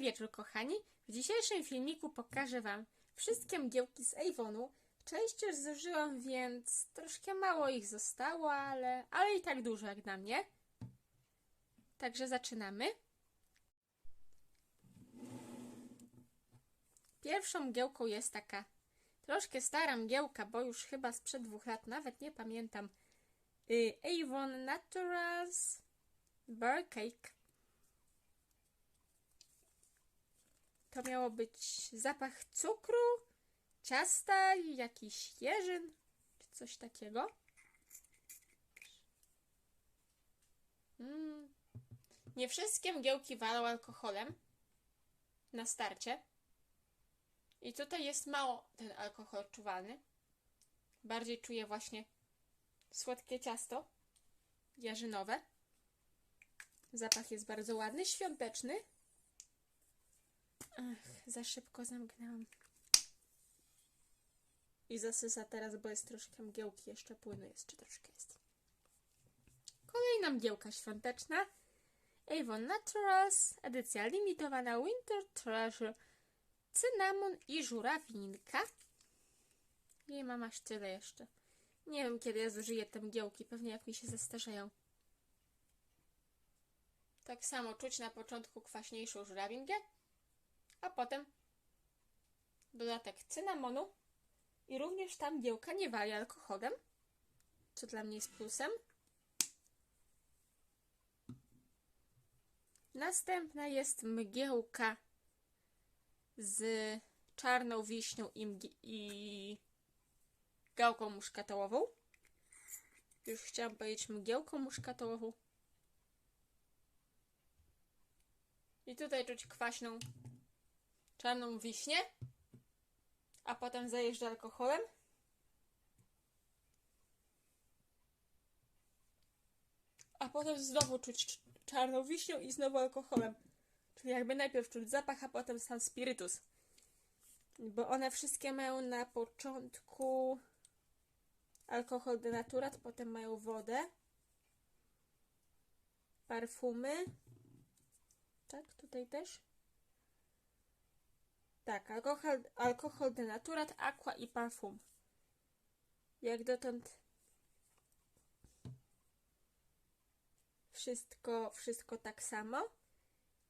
Wieczór, kochani. W dzisiejszym filmiku pokażę Wam wszystkie mgiełki z Avonu. Część już zużyłam, więc troszkę mało ich zostało, ale, ale i tak dużo jak na mnie. Także zaczynamy. Pierwszą mgiełką jest taka troszkę stara mgiełka, bo już chyba sprzed dwóch lat, nawet nie pamiętam. Y, Avon Naturals Bear Cake. To miało być zapach cukru, ciasta i jakiś jeżyn, czy coś takiego. Mm. Nie wszystkie mgiełki walą alkoholem na starcie. I tutaj jest mało ten alkohol czuwalny. Bardziej czuję właśnie słodkie ciasto jarzynowe. Zapach jest bardzo ładny, świąteczny. Ach, za szybko zamknęłam. I zasysa teraz, bo jest troszkę mgiełki, jeszcze płynu jest, czy troszkę jest. Kolejna mgiełka świąteczna. Avon Naturals, edycja limitowana Winter Treasure, cynamon i żurawinka. Nie mam aż tyle jeszcze. Nie wiem, kiedy ja zużyję te mgiełki, pewnie jak mi się zestarzeją. Tak samo czuć na początku kwaśniejszą żurawinkę, a potem dodatek cynamonu i również ta mgiełka nie wali alkoholem, co dla mnie jest plusem. Następna jest mgiełka z czarną wiśnią i, i gałką muszkatołową. Już chciałam powiedzieć mgiełką muszkatołową. I tutaj czuć kwaśną czarną wiśnię, a potem zajeżdża alkoholem. A potem znowu czuć cz- czarną wiśnią i znowu alkoholem. Czyli jakby najpierw czuć zapach, a potem sam spirytus. Bo one wszystkie mają na początku alkohol denaturat, potem mają wodę, parfumy. Tak, tutaj też. Tak, alkohol, alkohol denaturat, aqua i parfum. Jak dotąd wszystko, wszystko tak samo.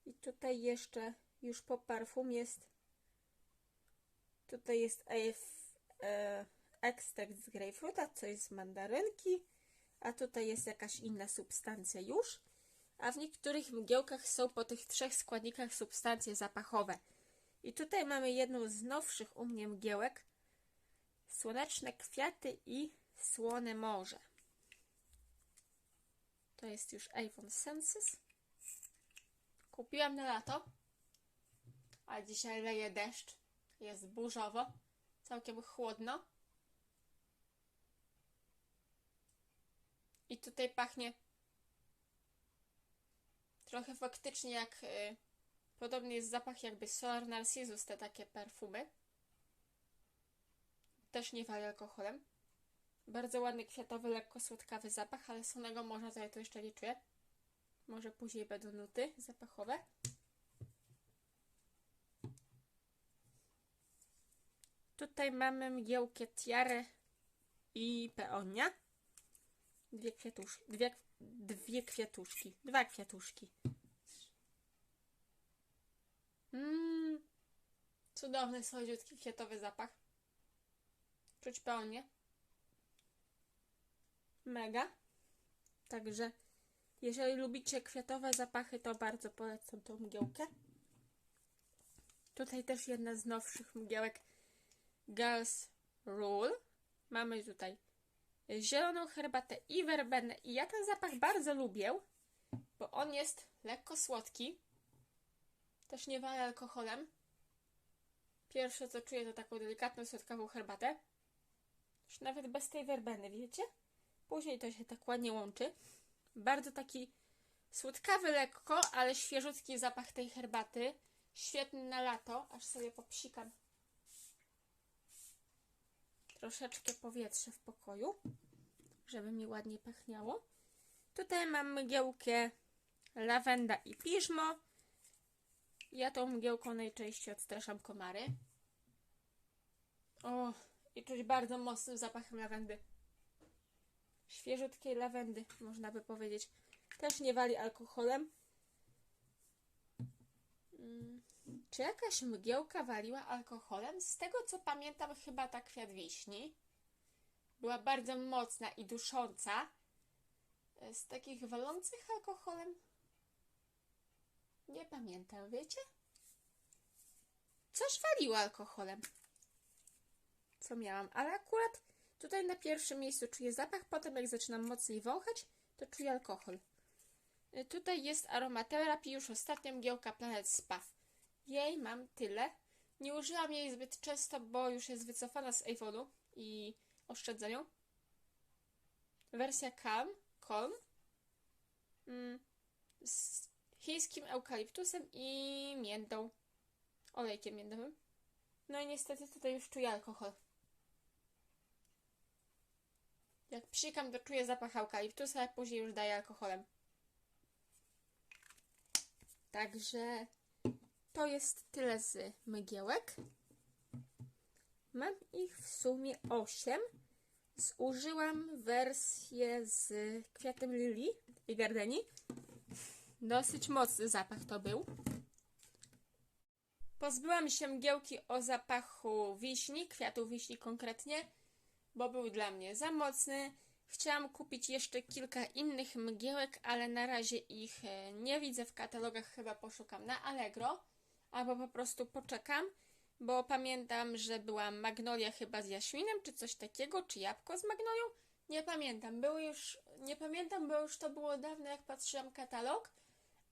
I tutaj jeszcze już po parfum jest tutaj jest e, ekstrakt z grejpfruta, coś z mandarynki, a tutaj jest jakaś inna substancja już. A w niektórych mgiełkach są po tych trzech składnikach substancje zapachowe. I tutaj mamy jedną z nowszych u mnie mgiełek. Słoneczne kwiaty i słone morze. To jest już Avon Senses. Kupiłam na lato, a dzisiaj leje deszcz. Jest burzowo, całkiem chłodno. I tutaj pachnie trochę faktycznie jak podobny jest zapach jakby Solar Narcissus, te takie perfumy. Też nie wali alkoholem. Bardzo ładny, kwiatowy, lekko słodkawy zapach, ale słonego morza to ja jeszcze nie czuję. Może później będą nuty zapachowe. Tutaj mamy mgiełkę tiarę i peonia. Dwie kwiatuszki. Dwie, dwie kwiatuszki. Dwa kwiatuszki. Mmm. Cudowny, słodziutki, kwiatowy zapach. Czuć peonię. Mega. Także jeżeli lubicie kwiatowe zapachy, to bardzo polecam tą mgiełkę. Tutaj też jedna z nowszych mgiełek Girls Rule. Mamy tutaj zieloną herbatę i werbenę. I ja ten zapach bardzo lubię, bo on jest lekko słodki. Też nie wali alkoholem. Pierwsze co czuję to taką delikatną, słodkawą herbatę. Już nawet bez tej werbeny, wiecie? Później to się tak ładnie łączy. Bardzo taki słodkawy lekko, ale świeżutki zapach tej herbaty. Świetny na lato, aż sobie popsikam troszeczkę powietrze w pokoju, żeby mi ładnie pachniało. Tutaj mam mgiełkę lawenda i piżmo. Ja tą mgiełką najczęściej odstraszam komary. O, i czuć bardzo mocnym zapachem lawendy. Świeżutkiej lawendy, można by powiedzieć. Też nie wali alkoholem. Mm, Czy jakaś mgiełka waliła alkoholem? Z tego co pamiętam, chyba ta kwiat wiśni. Była bardzo mocna i dusząca. E, Z takich walących alkoholem nie pamiętam, wiecie? Coś waliło alkoholem. Co miałam, ale akurat tutaj na pierwszym miejscu czuję zapach, potem jak zaczynam mocniej wąchać, to czuję alkohol. Y, Tutaj jest aromaterapii, już ostatnia mgiełka Planet Spa. Jej mam tyle. Nie użyłam jej zbyt często, bo już jest wycofana z Avonu i oszczędzę ją. Wersja Calm, Calm mm, z chińskim eukaliptusem i miętą. Olejkiem miętowym. No i niestety tutaj już czuję alkohol. Jak psikam, to czuję zapach eukaliptusa, a później już daję alkoholem. Także to jest tyle z mgiełek. Mam ich w sumie 8. Zużyłam wersję z kwiatem lilii i gardeni. Dosyć mocny zapach to był. Pozbyłam się mgiełki o zapachu wiśni, kwiatu wiśni konkretnie, bo był dla mnie za mocny. Chciałam kupić jeszcze kilka innych mgiełek, ale na razie ich e, nie widzę w katalogach, chyba poszukam na Allegro, albo po prostu poczekam, bo pamiętam, że była magnolia chyba z jaśminem, czy coś takiego, czy jabłko z magnolią. Nie pamiętam, były już, nie pamiętam, bo już to było dawno, jak patrzyłam katalog,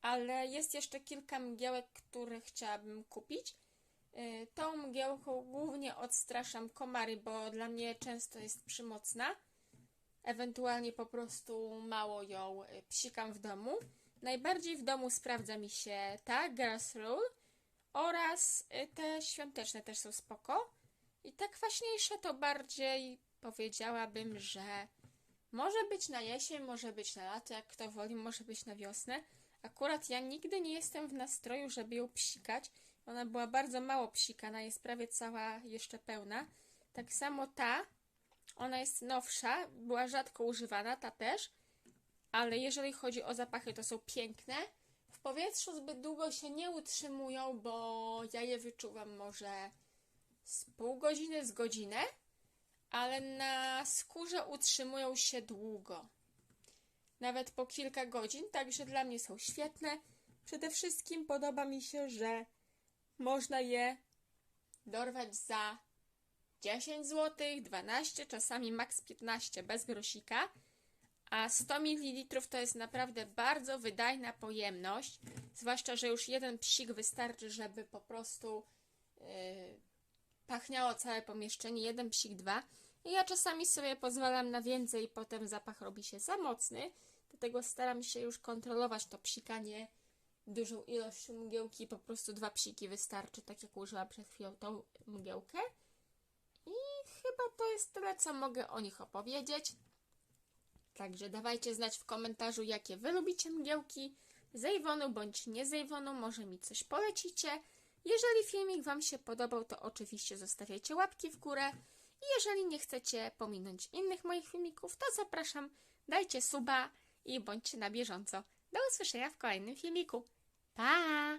ale jest jeszcze kilka mgiełek, które chciałabym kupić. Y, Tą mgiełką głównie odstraszam komary, bo dla mnie często jest przymocna. Ewentualnie po prostu mało ją y, psikam w domu. Najbardziej w domu sprawdza mi się ta Grass Roll oraz y, te świąteczne też są spoko. I te kwaśniejsze to bardziej powiedziałabym, że może być na jesień, może być na lato, jak kto woli, może być na wiosnę. Akurat ja nigdy nie jestem w nastroju, żeby ją psikać. Ona była bardzo mało psikana, jest prawie cała jeszcze pełna. Tak samo ta, ona jest nowsza, była rzadko używana, ta też. Ale jeżeli chodzi o zapachy, to są piękne. W powietrzu zbyt długo się nie utrzymują, bo ja je wyczuwam może z pół godziny, z godzinę. Ale na skórze utrzymują się długo nawet po kilka godzin, także dla mnie są świetne. Przede wszystkim podoba mi się, że można je dorwać za 10 zł, 12, czasami maks 15 bez grosika. A 100 ml to jest naprawdę bardzo wydajna pojemność, zwłaszcza, że już jeden psik wystarczy, żeby po prostu yy, pachniało całe pomieszczenie, jeden psik, dwa. Ja czasami sobie pozwalam na więcej potem zapach robi się za mocny. Dlatego staram się już kontrolować to psikanie dużą ilością mgiełki. Po prostu dwa psiki wystarczy, tak jak użyłam przed chwilą tą mgiełkę. I chyba to jest tyle, co mogę o nich opowiedzieć. Także dawajcie znać w komentarzu, jakie wy lubicie mgiełki z Avonu bądź nie. Może mi coś polecicie. Jeżeli filmik Wam się podobał, to oczywiście zostawiajcie łapki w górę. I jeżeli nie chcecie pominąć innych moich filmików, to zapraszam, dajcie suba i bądźcie na bieżąco. Do usłyszenia w kolejnym filmiku. Pa!